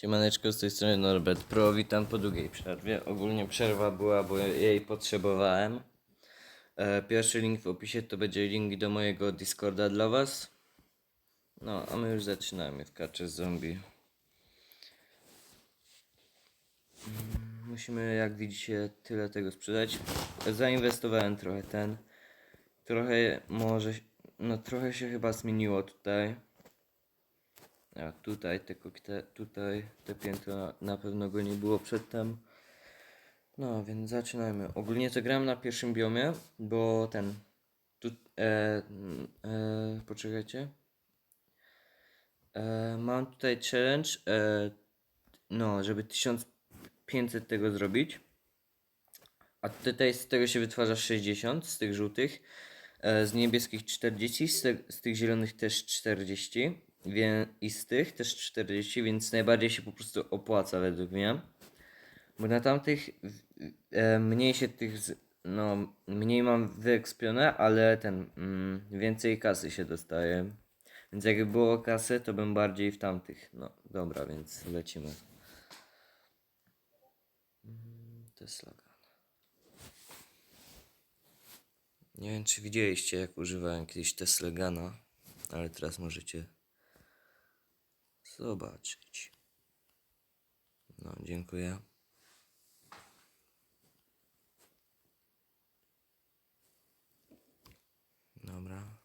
Siemaneczko, z tej strony Norbert Pro, witam po długiej przerwie. Ogólnie przerwa była, bo jej potrzebowałem. E, pierwszy link w opisie to będzie link do mojego Discorda dla was. No, a my już zaczynamy w kacze zombie. Musimy, jak widzicie, tyle tego sprzedać. Zainwestowałem trochę ten. Trochę może, no trochę się chyba zmieniło tutaj. A tutaj te kokte, tutaj te piętro na, na pewno go nie było przedtem. No, więc zaczynajmy. Ogólnie to gram na pierwszym biomie, bo ten. Tu, e, e, poczekajcie. E, mam tutaj challenge. E, no, żeby 1500 tego zrobić. A tutaj z tego się wytwarza 60 z tych żółtych. E, z niebieskich 40, z, te, z tych zielonych też 40. Wie, I z tych też 40, więc najbardziej się po prostu opłaca według mnie. Bo na tamtych e, mniej się tych, no mniej mam wyekspione, ale ten, mm, więcej kasy się dostaje. Więc jakby było kasy, to bym bardziej w tamtych. No dobra, więc lecimy. Mm, Tesla Gun. Nie wiem, czy widzieliście, jak używałem kiedyś Tesla Gana, ale teraz możecie zobaczyć. No, dziękuję. Dobra.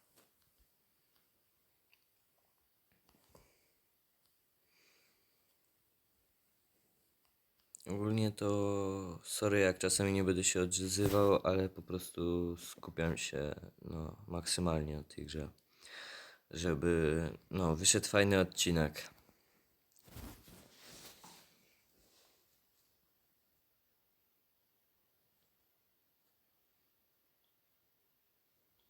Ogólnie to sorry jak czasami nie będę się odzywał, ale po prostu skupiam się no, maksymalnie na tej grze, żeby no, wyszedł fajny odcinek.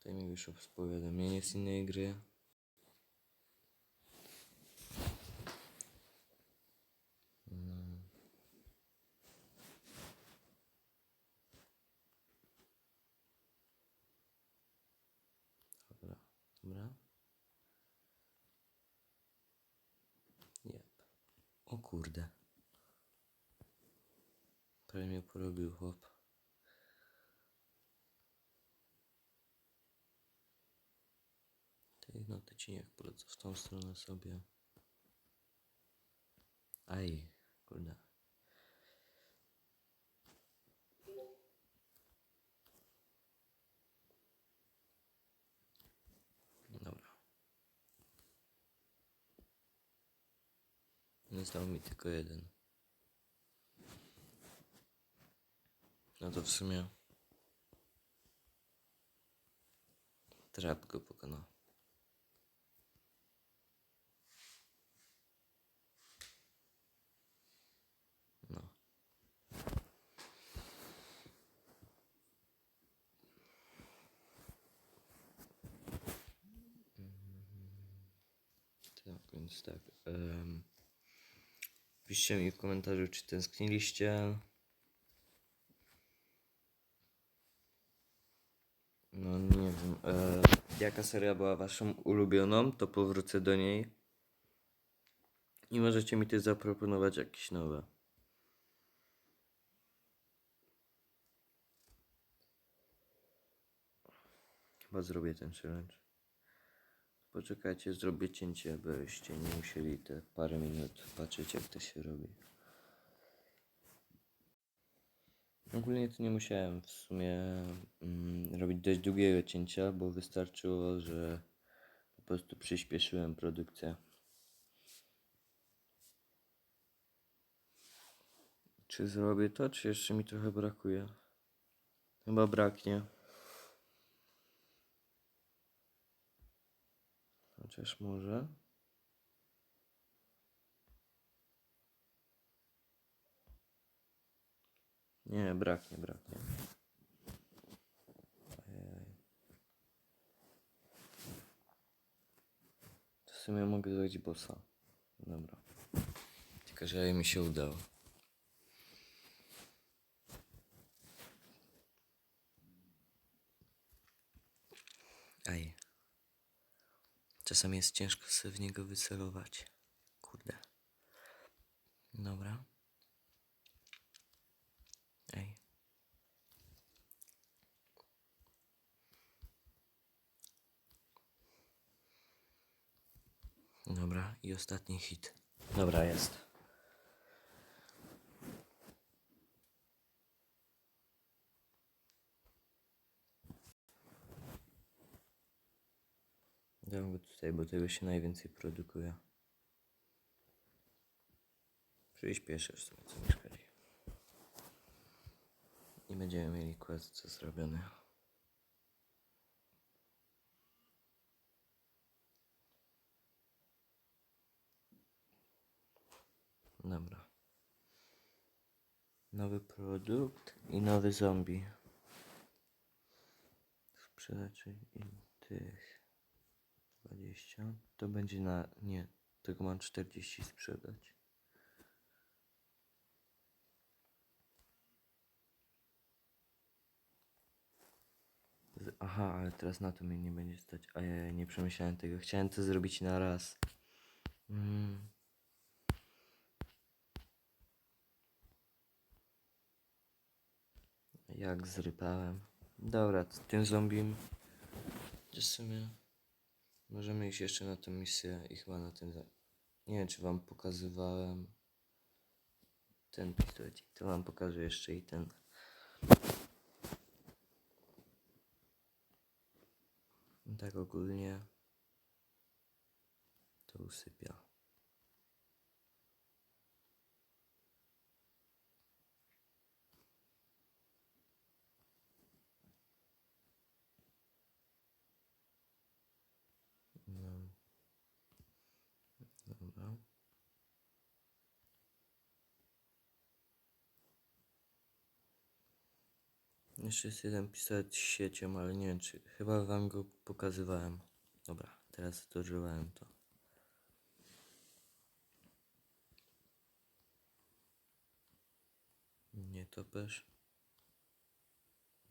Tutaj mi wyszło powiadomienie z innej gry. Dobra. O kurde. Prawie mnie porobił chłop. Ci niech polecę w tą stronę sobie. Aj, kurde. Dobra. Został mi tylko jeden. No to w sumie. Trap go pokonał. Tak, więc tak. Um, piszcie mi w komentarzu, czy tęskniliście. No nie wiem. E, jaka seria była waszą ulubioną, to powrócę do niej. I możecie mi też zaproponować jakieś nowe. Chyba zrobię ten challenge. Poczekajcie, zrobię cięcie, byście nie musieli te parę minut patrzeć jak to się robi. Ogólnie to nie musiałem w sumie mm, robić dość długiego cięcia, bo wystarczyło, że po prostu przyspieszyłem produkcję. Czy zrobię to, czy jeszcze mi trochę brakuje? Chyba braknie. Chociaż może. Nie, braknie, braknie. To w sumie mogę zrobić bossa. Dobra. Tylko, że mi się udało. Aj. Czasami jest ciężko sobie w niego wycelować. Kurde. Dobra. Ej. Dobra, i ostatni hit. Dobra, jest. Go bo tego się najwięcej produkuje. Przyspieszę w sumie, co mi szkodzi. Nie będziemy mieli quest co zrobiony. Dobra. Nowy produkt i nowy zombie. Sprzedać i tych 20. To będzie na. Nie, tego mam 40 sprzedać. Aha, ale teraz na to mnie nie będzie stać. A ja nie przemyślałem tego. Chciałem to zrobić na raz. Mm. Jak zrypałem. Dobra, tym zombiem. W sumie możemy iść jeszcze na tę misję i chyba na tym. Nie wiem, czy wam pokazywałem ten pistolecik. To wam pokażę jeszcze i ten. Tak ogólnie to usypia. No. Dobra. Jeszcze jest jeden pistolet z siecią, ale nie wiem czy. Chyba wam go pokazywałem. Dobra, teraz dożyłem to. Nie topesz.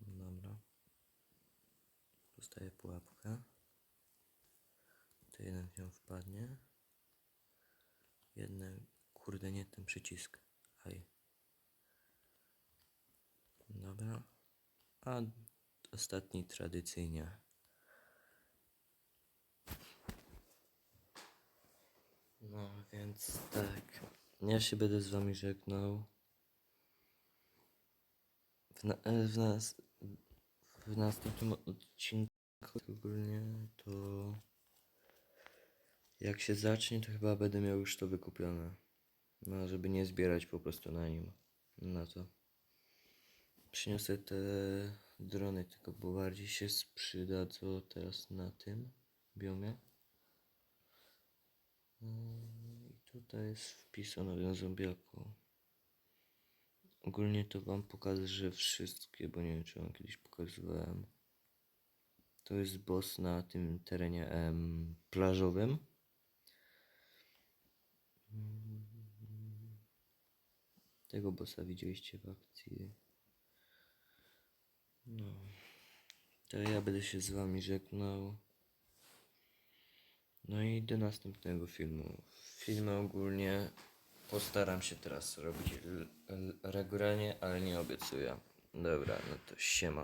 Dobra. Dostaję pułapkę. To jeden w nią wpadnie. Jeden. Kurde, nie ten przycisk. Aj. Dobra. A ostatni tradycyjnie. No więc tak. Ja się będę z wami żegnał. W, na, e, w, nas, w następnym odcinku ogólnie to jak się zacznie, to chyba będę miał już to wykupione. No, żeby nie zbierać po prostu na nim. Na to. Przyniosę te drony, tylko bo bardziej się przydadzą teraz na tym biomie. Mm, I tutaj jest wpis o nowym zombiaku. Ogólnie to wam pokażę wszystkie, bo nie wiem czy wam kiedyś pokazywałem. To jest boss na tym terenie em, plażowym. Mm. Tego bossa widzieliście w akcji. To ja będę się z wami żegnał. No i do następnego filmu. Filmy ogólnie postaram się teraz robić regularnie, ale nie obiecuję. Dobra, no to siema.